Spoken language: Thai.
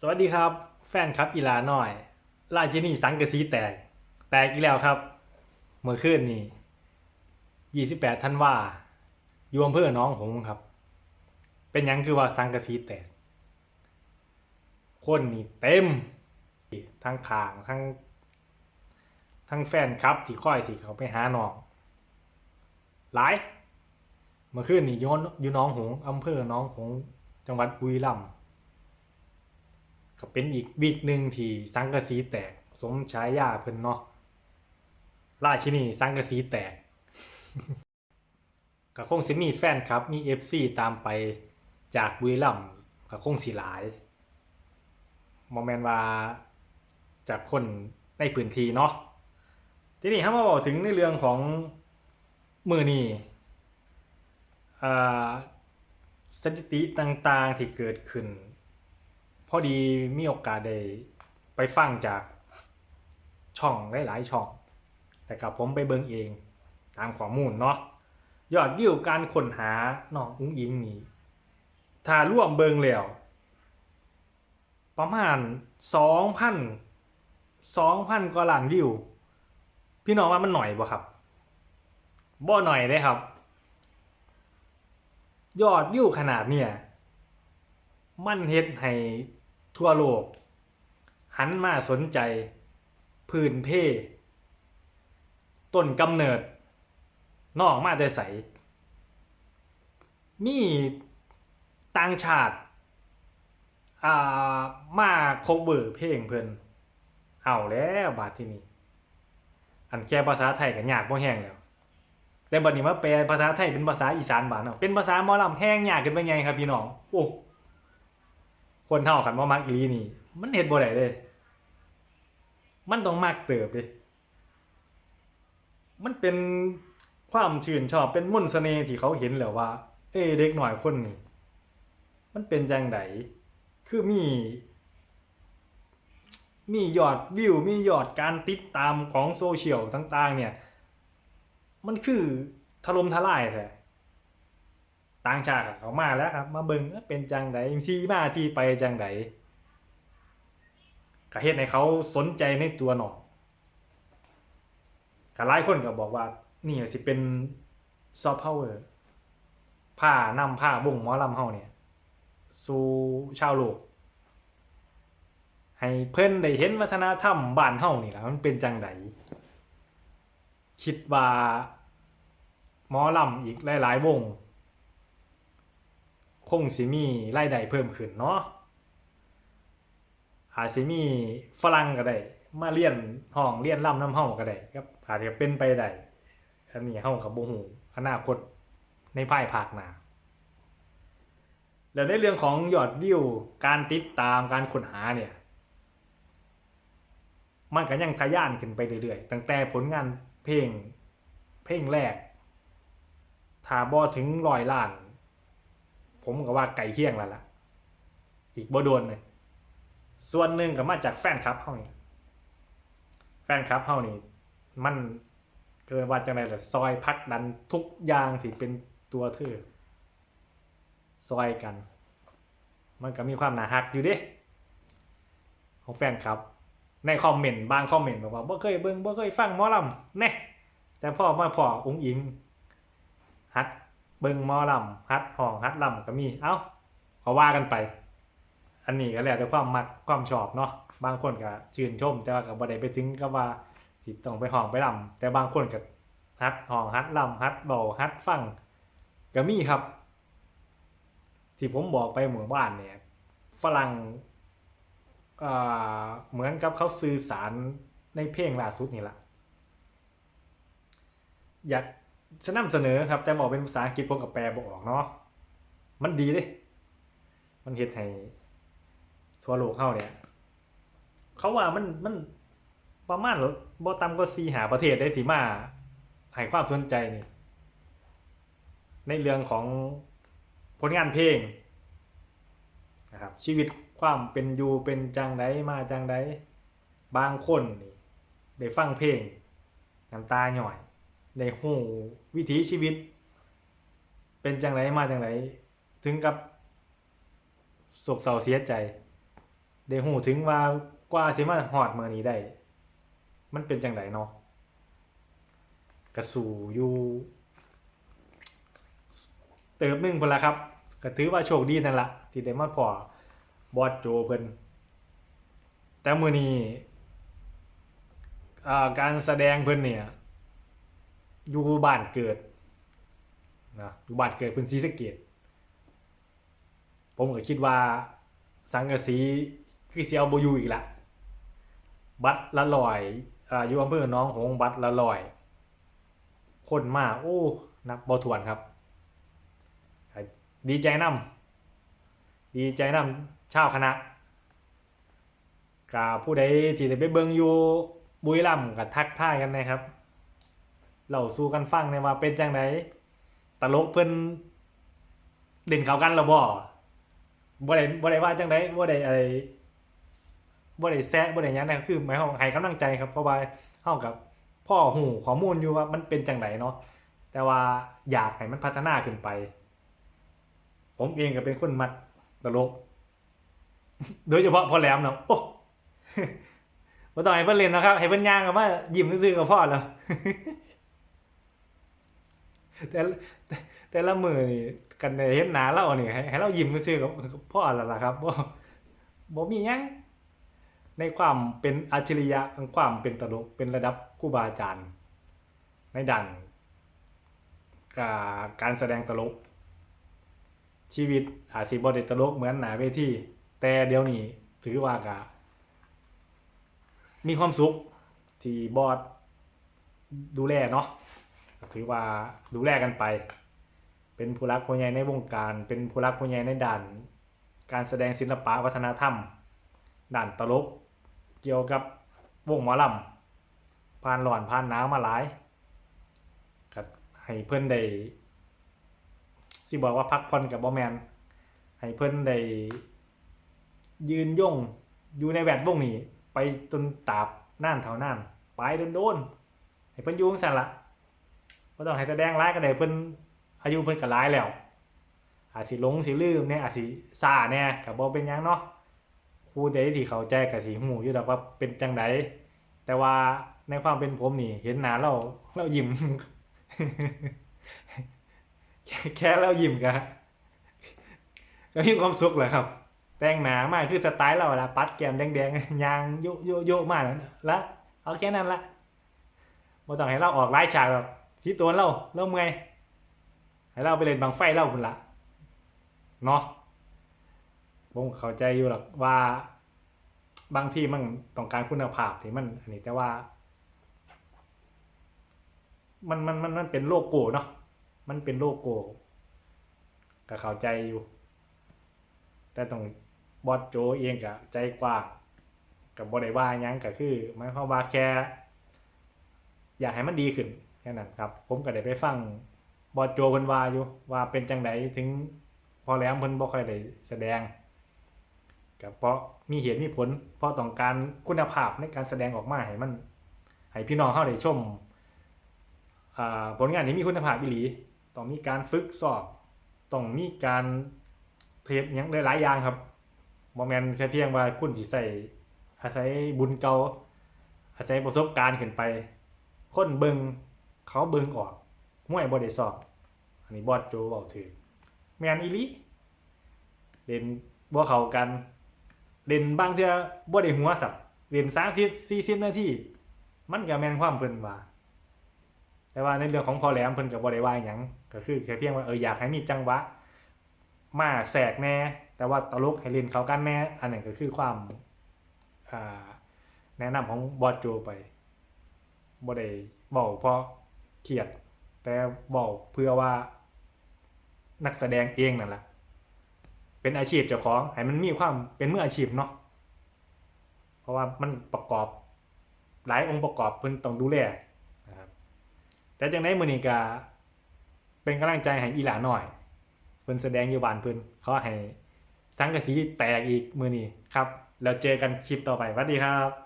สวัสดีครับ แฟนครับอีลาหน่อย ราชินีสังกะสีแตก แตกอีกแล้วครับ เมื่อคืนนี้28ธันว่าอยู่อำเภอหน้องหงครับ เป็นยังคือว่าสังกะสีแตก คนนี่เต็ม ทั้งขางทั้ง ทั้งแฟนครับที่ค่อยสิเขาไปหาน้อง หลาย เมื่อคืนนี่อย้อนอยู่หน้องหงอำเภอหน้องหงจังหวัดบุรีรัมย์ ก็เป็นอีกวีกหนึ่งที่สังกะสีแตก สมฉายาเพิ่นเนาะราชินีสังกะสีแตกก็คงสิมีแฟนครับมี FC ตามไปจากบุรีรัมย์ก็คงสิหลายบ่แม่นว่าจากคนในพื้นที่เนาะทีนี้ถ้ามาบอกถึงในเรื่องของมือนี้อ่าสถิติต่างๆที่เกิดขึ้น อดีมีโอกาสได้ไปฟังจากช่องหลายๆช่อง แต่กับผมไปเบิ่งเองตามข้อมูลเนาะยอดวิวการค้นหาน้องอุ้งอิงนี่ถ้าร่วมเบิ่งแล้ว ประมาณสองพันสองพันกว่าล้านวิว พี่น้องว่ามันหน่อยบ่ครับบ่หน่อยเลยครับ ยอดวิวขนาดเนี่ย มันเฮ็ดให้ ทั่วโลก หันมาสนใจ พื้นเพต้นกำเนิดนอกมาแต่ใส มีต่างชาติอ่ามาโคเวอร์เพลงเพิ่นเอาแล้วบาดที่นี่อันแก้ภาษาไทยก็ยากบ่แห้งแล้วแต่บัดนี้มาแปลภาษาไทยเป็นภาษาอีสานบาดเนาะเป็นภาษาหมอลำแห้งยากขึ้นไปไงครับพี่น้องโอ้ คนเท่ากันว่ามักอีลีนี่ มันเฮ็ดบ่ได้เลย มันต้องมักเติบดิมันเป็นความชื่นชอบเป็นมนต์เสน่ห์ที่เขาเห็นแล้วว่า เอ้เด็กหน่อยคนนี้มันเป็นจังไดคือมี มียอดวิว มียอดการติดตามของโซเชียลต่าง ๆ เนี่ย มันคือถล่มทลายแท้ ต่างชาติเขามาแล้วครับ มาเบิ่งเป็นจังไดที่มาที่ไปจังไดก็เฮ็ดให้เขาสนใจในตัวหนอก็หลายคนก็บอกว่า นี่สิเป็นซอฟต์พาวเวอร์ผ้านำผ้าวงหมอลำเฮาเนี่ยสู่ชาวโลก ให้เพิ่นได้เห็นวัฒนธรรมบ้านเฮานี่ล่ะมันเป็นจังไดคิดว่าหมอลำอีกหลายๆวง คงสิมีรายได้เพิ่มขึ้นเนาะอาจสิมีฝรั่งก็ได้ มาเรียนห้องเรียนล่ำน้ำเฮาก็ได้ครับอาจจะเป็นไปได้อันนี้เฮากับบ่ฮู้อนาคตในภายภาคหน้าแล้วในเรื่องของยอดวิวการติดตามการค้นหาเนี่ย มันก็ยังทะยานขึ้นไปเรื่อยๆ ตั้งแต่ผลงานเพลงเพลงแรกถ้าบ่ถึงร้อยล้าน ผมก็ว่าไก่เที่ยงแล้วล่ะ อีกบ่โดนเลยส่วนหนึ่งก็มาจากแฟนคลับเฮานี่แฟนคลับเฮานี่มันเกินว่าจังไดล่ะซอยพักดันทุกอย่างที่เป็นตัวเธอซอยกัน มันก็มีความหนาฮักอยู่ด้ของแฟนคลับ ในคอมเมนต์บางคอมเมนต์บอกว่าบ่เคยเบิ่งบ่เคยฟังหมอลำแน่แต่พ่อมาพออุ้งอิงฮัด เบิ่งมอลำฮัดห้องฮัดลำก็มี เอ้าก็ว่ากันไป อันนี้ก็แล้วแต่ความมักความชอบเนาะ บางคนก็ชื่นชม แต่ว่าก็บ่ได้ไปถึงกับว่าสิต้องไปห้องไปลำแต่บางคนก็ฮัดห้องฮัดลำฮัดเบาฮัดฟังก็มีครับ ที่ผมบอกไปหมู่บ้านเนี่ยฝรั่งอ่าเหมือนกับเขาสื่อสารในเพลงล่าสุดนี่แหละอยาก สนำเสนอครับ แต่บอกเป็นภาษาอังกฤษผมกับแปลบอกออกเนาะมันดีเด้มันเฮ็ดให้ทั่วโลกเฮาเนี่ย เขาว่ามันมันประมาณบ่ต่ำกว่า4หาประเทศได้ที่มาให้ความสนใจนี่ในเรื่องของผลงานเพลงนะครับชีวิตความเป็นอยู่เป็นจังไดมาจังไดบางคนนี่ได้ฟังเพลงน้ำตาหน่อย ในหูวิถีชีวิต เป็นจังไรมาจังไรถึงกับโศกเศร้าเสียใจ ได้หูถึงว่ากว่าสิมาฮอดมื้อนี้ได้ มันเป็นจังไดเนาะกระสู่อยู่เติบหนึงพนละครับก็ถือว่าโชคดีนั่นละที่ได้มาพอบอสโจเพิ่นแต่มื้อนี้การแสดงเพิ่นเนี่ย อยู่บ้านเกิดนะอยู่บ้านเกิดเพิ่นศรีสะเกษผมก็คิดว่าสังกะสีคือสิเอาบอยู่อีกละบัตรละร้อยอ่าอยู่อำเภอหนองหงส์บัตรละร้อย คนมาโอ้นับบ่ถ้วนครับ ดีใจนำดีใจนำชาวคณะกาผู้ใดที่ได้ไปเบิ่งอยู่บุรีรัมย์ก็ทักทายกันนะครับ เราสู้กันฟังในว่าเป็นจังไดตลกเพิ่นเด่นเขากันและบ่บ่ได้บ่ได้ว่าจังไดบ่ได้อะไรบ่ได้แซะบ่ได้หยังนะคือหมายความให้กำลังใจครับ เพราะว่าเฮากับพ่อหูข้อมูลอยู่ว่ามันเป็นจังไดเนาะแต่ว่าอยากให้มันพัฒนาขึ้นไป ผมเองก็เป็นคนมักตลก โดยเฉพาะพ่อแหลมเนาะโอ้บ่ต้องให้เพิ่นเล่นนะครับให้เพิ่นย่างกับว่ายิ้มซื่อๆกับพ่อแล้ว แต่แต่แตละมือนี่กันได้เห็นหนาเราเนี่ให้ให้เรายิ้มซื่อกับพ่อแล้วล่ะครับบ่บ่มีหยังในความเป็นอัจฉริยะของความเป็นตลกเป็นระดับครูบาอาจารย์ในด้านอ่าการแสดงตลก ชีวิตอาจสิบ่ได้ตลกเหมือนหนาเวทีแต่เดี๋ยวนี้ถือว่ากะมีความสุขที่บอสดูแลเนาะ ถือว่าดูแลกันไป เป็นผู้รักผู้ใหญ่ในวงการ เป็นผู้รักผู้ใหญ่ในด่าน การแสดงศิลปะวัฒนธรรม ด่านตลก เกี่ยวกับวงหมอลำผ่านหลอนผ่านนาวมาหลายก็ให้เพื่อนได้สิบอกว่าพักผ่อนกับบอแมนให้เพิ่อนได้ยืนย่งอยู่ในแวดวงนี้ ไปจนตราบน่านเท่าน่าน ไปโดนๆให้เพิ่อนยู่งซั่นละ บ่ต้องให้แสดงร้ายก็ได้เพิ่นอายุเพิ่นก็หลายแล้วอาจสิหลงสิลืมเนี่ยอาจสิซ่าแน่ก็บ่เป็นหยังเนาะครูใดที่เข้าใจก็สิฮู้อยู่ดอกว่าเป็นจังไดแต่ว่าในความเป็นผมนี่ เห็นหน้าเราเรายิ้มแค่แค่เรายิ้มก็ก็มีความสุขแหละครับ แต่งหนามากคือสไตล์เราละปัดแก้มแดงๆยางโยโยโยมากแล้วละเอาแค่นั้นละบ่ต้องให้เราออกไล่ฉากแบบ ที่ตัวเราเราเมื่อยให้เราไปเล่นบังไฟเราคุณละเนาะผมเข้าใจอยู่หรอกว่า บางที่มันต้องการคุณภาพที่มัน อันนี้แต่ว่า มันมันมันมันเป็นโลโก้เนาะมันเป็นโลโก้ก็เข้าใจอยู่ แต่ต้องบอสโจเองก็ใจกว้างกับบได้ว่าหยังก็คือหมายความว่าแค่ อยากให้มันดีขึ้น ค่นั้นครับ ผมก็ได้ไปฟังบอสโจเพิ่นว่าอยู่ว่าเป็นจังไดถึงพอแล้วเพิ่นบ่ค่อยได้แสดงก็เพราะมีเหตุมีผล เพราะต้องการคุณภาพในการแสดงออกมาให้มันให้พี่น้องเฮาได้ชมอ่าผลงานที่มีคุณภาพอีหลี ต้องมีการฝึกสอบ ต้องมีการเพจหยังหลายๆอย่างครับบ่แม่นแค่เพียงว่าคุณสิใส่อาศัยบุญเก่าอาศัยประสบการณ์ขึ้นไป คนเบิง เขาเบิงออกมวยบ่ได้สอบอันนี้บอสโจเว้าถือแมนอีลีเล่นบ่เข้ากันเล่นบางเทื่อบ่ได้หัวสับเล่น30 40นาทีมันก็แม่นความเพิ่นว่าแต่ว่าในเรื่องของพอแหลมเพิ่นก็บ่ได้ว่าหยังก็คือแค่เพียงว่าเอออยากให้มีจังหวะมาแสกแน่ แต่ว่าตลกให้เล่นเขากันแน่ อันนั้นก็คือความอ่าแนะนำของบอสโจไปบ่ได้บอกเพราะ เครียด แต่บอกเพื่อว่า นักแสดงเองนั่นแหละเป็นอาชีพเจ้าของให้มันมีความเป็นมืออาชีพเนาะเพราะว่ามันประกอบหลายองค์ประกอบเพิ่นต้องดูแลนะครับแต่จังได๋มื้อนี้ก็เป็นกำลังใจให้อีหลาหน่อยเพิ่นแสดงอยู่บ้านเพิ่นเขาให้สังกะสีแตกอีกมื้อนี้ครับ แล้วเจอกันคลิปต่อไปสวัสดีครับ